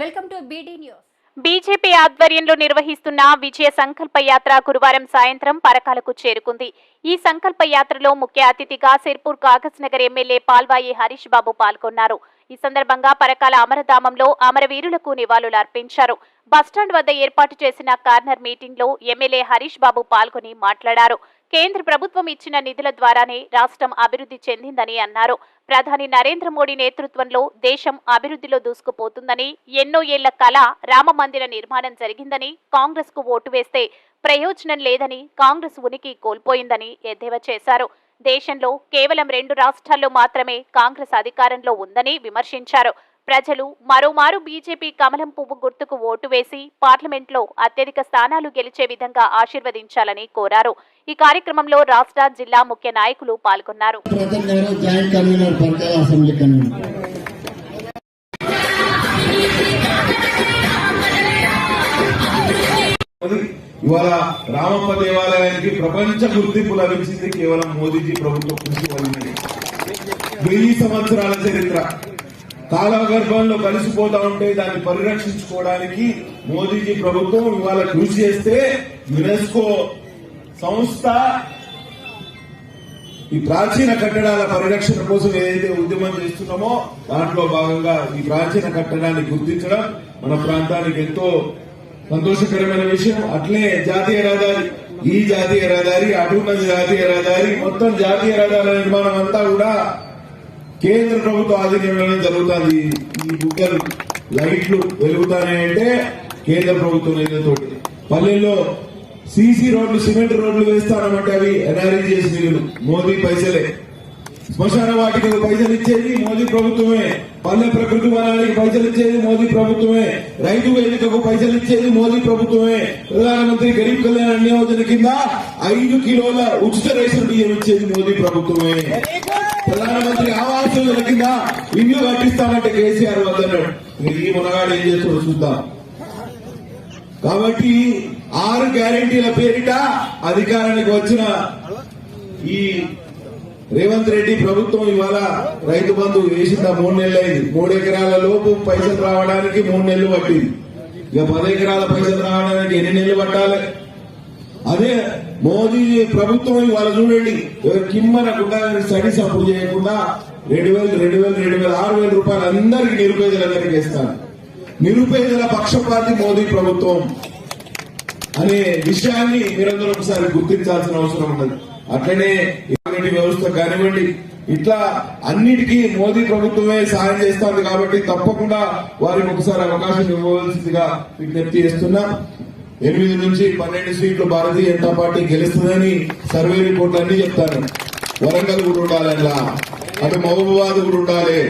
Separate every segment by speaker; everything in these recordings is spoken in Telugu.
Speaker 1: Welcome to BD news
Speaker 2: BJP ఆధ్వర్యంలో నిర్వహిస్తున్న విజయ సంకల్ప యాత్ర గురువారం సాయంత్రం పరకాలకు చేరుకుంది. ఈ సంకల్ప యాత్రలో ముఖ్య అతిథిగా సిర్పూర్ కాగజ్ నగర్ ఎమ్మెల్యే పాల్వాయి హరీష్ బాబు పాల్గొన్నారు. ఈ సందర్భంగా పరకాల అమరధామంలో అమరవీరులకు నివాళులర్పించారు. బస్టాండ్ వద్ద ఏర్పాటు చేసిన కార్నర్ మీటింగ్లో ఎమ్మెల్యే హరీష్ బాబు పాల్గొని మాట్లాడారు. కేంద్ర ప్రభుత్వం ఇచ్చిన నిధుల ద్వారానే రాష్ట్రం అభివృద్ధి చెందిందని అన్నారు. ప్రధాని నరేంద్ర మోడీ నేతృత్వంలో దేశం అభివృద్ధిలో దూసుకుపోతుందని ఎన్నో ఏళ్ళ కళ రామ మందిర నిర్మాణం జరిగిందని కాంగ్రెస్కు ఓటు వేస్తే ప్రయోజనం లేదని కాంగ్రెస్ ఉనికి కోల్పోయిందని ఎద్దేవా చేశారు. దేశంలో కేవలం రెండు రాష్ట్రాల్లో మాత్రమే కాంగ్రెస్ అధికారంలో ఉందని విమర్శించారు. ప్రజలు మరోమారు బీజేపీ కమలం పువ్వు గుర్తుకు ఓటు వేసి పార్లమెంట్లో అత్యధిక స్థానాలు గెలిచే విధంగా ఆశీర్వదించాలని కోరారు. ఈ కార్యక్రమంలో రాష్ట్ర జిల్లా ముఖ్య నాయకులు పాల్గొన్నారు.
Speaker 3: ఇవాళ రామప్ప దేవాలయానికి ప్రపంచ గుర్తింపు లభించింది కేవలం మోదీజీ ప్రభుత్వం కృషి వల్లనే. వెయ్యి సంవత్సరాల చరిత్ర. కాలగర్భంలో కలిసిపోతా ఉంటే దాన్ని పరిరక్షించుకోవడానికి మోదీజీ ప్రభుత్వం ఇవాళ కృషి చేస్తే యునెస్కో సంస్థ ఈ ప్రాచీన కట్టడాల పరిరక్షణ కోసం ఏదైతే ఉద్యమం చేస్తున్నామో దాంట్లో భాగంగా ఈ ప్రాచీన కట్టడాన్ని గుర్తించడం మన ప్రాంతానికి ఎంతో సంతోషకరమైన విషయం. అట్లే జాతీయ రహదారి ఈ జాతీయ రహదారి అటున్న జాతీయ రహదారి మొత్తం జాతీయ రహదారుల నిర్మాణం అంతా కూడా కేంద్ర ప్రభుత్వ ఆధీనంలోనే జరుగుతుంది. ఈ బుగ్గలు లైట్లు వెలుగుతాయంటే కేంద్ర ప్రభుత్వం నిధులతోటి. పల్లెల్లో సీసీ రోడ్లు సిమెంట్ రోడ్లు వేస్తానమంటే అవి ఎన్ఆర్ఈజీఎస్ నిధులు మోదీ పైసలే. శ్మశాన వాటికి పైసలు ఇచ్చేది మోదీ ప్రభుత్వమే. పల్లె ప్రకృతి వనానికి పైసలు ఇచ్చేది మోదీ ప్రభుత్వమే. రైతు వేదికకు పైసలు ఇచ్చేది మోదీ ప్రభుత్వమే. ప్రధానమంత్రి గరీబ్ కళ్యాణ్ అన్న యోజన కింద ఐదు కిలోల ఉచిత రేషన్ బియ్యం ఇచ్చేది మోదీ ప్రభుత్వమే. ప్రధానమంత్రి ఆవాస్ యోజన కింద ఇల్లు కట్టిస్తామంటే కేసీఆర్ వద్దన్నాడు. మీరు ఈ మునగాడు ఏం చేస్తాడో చూద్దాం. కాబట్టి ఆరు గ్యారెంటీల పేరిట అధికారానికి వచ్చిన ఈ రేవంత్ రెడ్డి ప్రభుత్వం ఇవాళ రైతు బంధు వేసిందా? మూడు నెలలు అయింది. మూడు ఎకరాల లోపు పైసలు రావడానికి మూడు నెలలు పట్టింది. ఇక పది ఎకరాల పైసలు రావడానికి ఎన్ని నెలలు పట్టాలి? అదే మోదీ ప్రభుత్వం ఇవాళ చూడండి కిమ్మనకుండా స్టడీస్ అప్పుడు చేయకుండా రెండు వేలు రెండు వేలు రెండు వేల ఆరు వేల రూపాయలు అందరికి నిరుపేదలందరికీ ఇస్తాను నిరుపేదల పక్షపాతి మోదీ ప్రభుత్వం అనే విషయాన్ని మీరందరూ ఒకసారి గుర్తించాల్సిన అవసరం ఉన్నది. అట్లనే ఇలాంటి వ్యవస్థ కానివ్వండి ఇట్లా అన్నిటికీ మోదీ ప్రభుత్వమే సాయం చేస్తోంది కాబట్టి తప్పకుండా వారికి ఒకసారి అవకాశం ఇవ్వవలసిందిగా విజ్ఞప్తి చేస్తున్నా. ఎనిమిది నుంచి పన్నెండు సీట్లు భారతీయ జనతా పార్టీ గెలుస్తుందని సర్వే రిపోర్ట్లు అన్ని చెప్తాను. వరంగల్ కూడా ఉండాలి అట్లా అటు మహబూబాబాద్ కూడా ఉండాలి.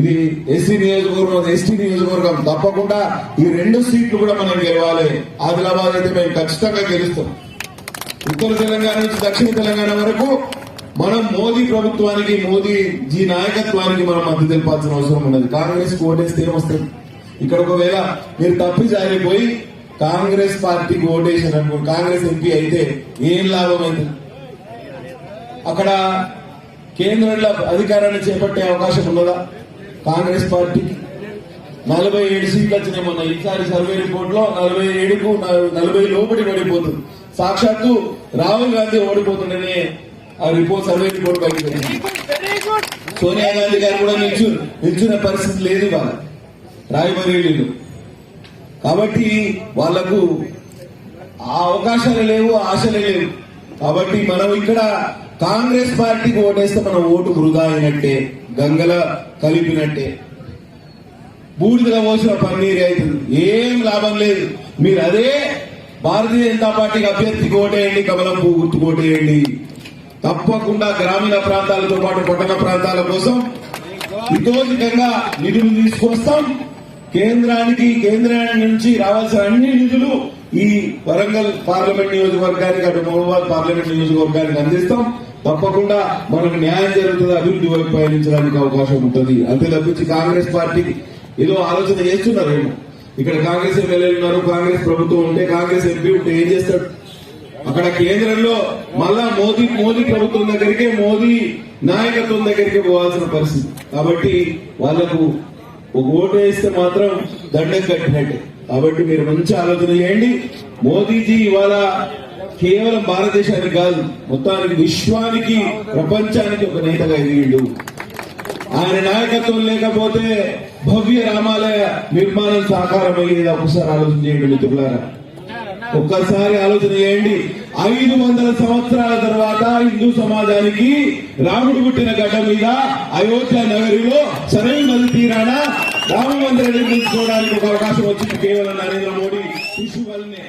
Speaker 3: ఇది ఎస్సీ నియోజకవర్గం ఎస్టీ నియోజకవర్గం. తప్పకుండా ఈ రెండు సీట్లు కూడా మనం గెలవాలి. ఆదిలాబాద్ అయితే మేము ఖచ్చితంగా గెలుస్తాం. ఉత్తర తెలంగాణ నుంచి దక్షిణ తెలంగాణ వరకు మనం మోదీ ప్రభుత్వానికి మోదీ జీ నాయకత్వానికి మనం మద్దతు తెలిపాల్సిన అవసరం ఉన్నది. కాంగ్రెస్కు ఓటేస్తే ఏమొస్తుంది? ఇక్కడ ఒకవేళ మీరు తప్పి జారిపోయి కాంగ్రెస్ పార్టీకి ఓటేసారు అనుకో కాంగ్రెస్ ఎంపీ అయితే ఏం లాభం అయింది అక్కడ కేంద్రంలో అధికారాన్ని చేపట్టే అవకాశం ఉన్నదా? కాంగ్రెస్ పార్టీకి? నలభై ఏడు సీట్లు వచ్చినాయి మొన్న. ఈసారి సర్వే రిపోర్ట్లో నలభై ఏడుకు నలభై లోపలి పడిపోతుంది. సాక్షాత్తు రాహుల్ గాంధీ ఓడిపోతుండని ఆ రిపోర్ట్ సర్వే రిపోర్ట్ బయటకు సోనియా గాంధీ గారు కూడా నిల్చు నిల్చున్న పరిస్థితి లేదు వాళ్ళ రాయబరేలీలు కాబట్టి వాళ్ళకు ఆ అవకాశాలు లేవు ఆశలు లేవు. కాబట్టి మనం ఇక్కడ కాంగ్రెస్ పార్టీకి ఓటేస్తే మన ఓటు వృధా అయినట్టే గంగల కలిపినట్టే. బూడిదల పోసిన పన్నీరు అవుతుంది. ఏం లాభం లేదు. మీరు అదే భారతీయ జనతా పార్టీకి అభ్యర్థికి ఓటేయండి కమలం పువ్వు గుర్తుకు ఓటేయండి. తప్పకుండా గ్రామీణ ప్రాంతాలతో పాటు పట్టణ ప్రాంతాల కోసం ఇతోధికంగా నిధులు తీసుకొస్తాం. కేంద్రానికి కేంద్రానికి నుంచి రావాల్సిన అన్ని నిధులు ఈ వరంగల్ పార్లమెంట్ నియోజకవర్గానికి అటు మహబూబాద్ పార్లమెంట్ నియోజకవర్గానికి అందిస్తాం. తప్పకుండా మనకు న్యాయం జరుగుతుంది అభివృద్ధి వైపు పయనించడానికి అవకాశం ఉంటుంది. అంతే తప్పించి కాంగ్రెస్ పార్టీకి ఏదో ఆలోచన చేస్తున్నారేమో. ఇక్కడ కాంగ్రెస్ ఎమ్మెల్యేలు ఉన్నారు కాంగ్రెస్ ప్రభుత్వం ఉంటే కాంగ్రెస్ ఎంపీ ఉంటే ఏం చేస్తాడు? అక్కడ కేంద్రంలో మళ్ళా మోదీ మోదీ ప్రభుత్వం దగ్గరికే మోదీ నాయకత్వం దగ్గరికి పోవాల్సిన పరిస్థితి. కాబట్టి వాళ్ళకు ఒక ఓటు వేస్తే మాత్రం దండం కట్టినట్టే. కాబట్టి మీరు మంచి ఆలోచన చేయండి. మోదీజీ ఇవాళ కేవలం భారతదేశానికి కాదు మొత్తానికి విశ్వానికి ప్రపంచానికి ఒక నేతగా ఎదిగిండు. ఆయన నాయకత్వం లేకపోతే భవ్య రామాలయ నిర్మాణం సాకారం అయ్యేది ఒకసారి ఆలోచన చేయండి మిత్రులారా. ఒక్కసారి ఆలోచన చేయండి. ఐదు వందల సంవత్సరాల తర్వాత హిందూ సమాజానికి రాముడు పుట్టిన గడ్డ మీద అయోధ్య నగరిలో సరైన నది తీరాన రామ మందిరం నిర్మించుకోవడానికి ఒక అవకాశం వచ్చింది కేవలం నరేంద్ర మోడీ. కృషి వల్లనే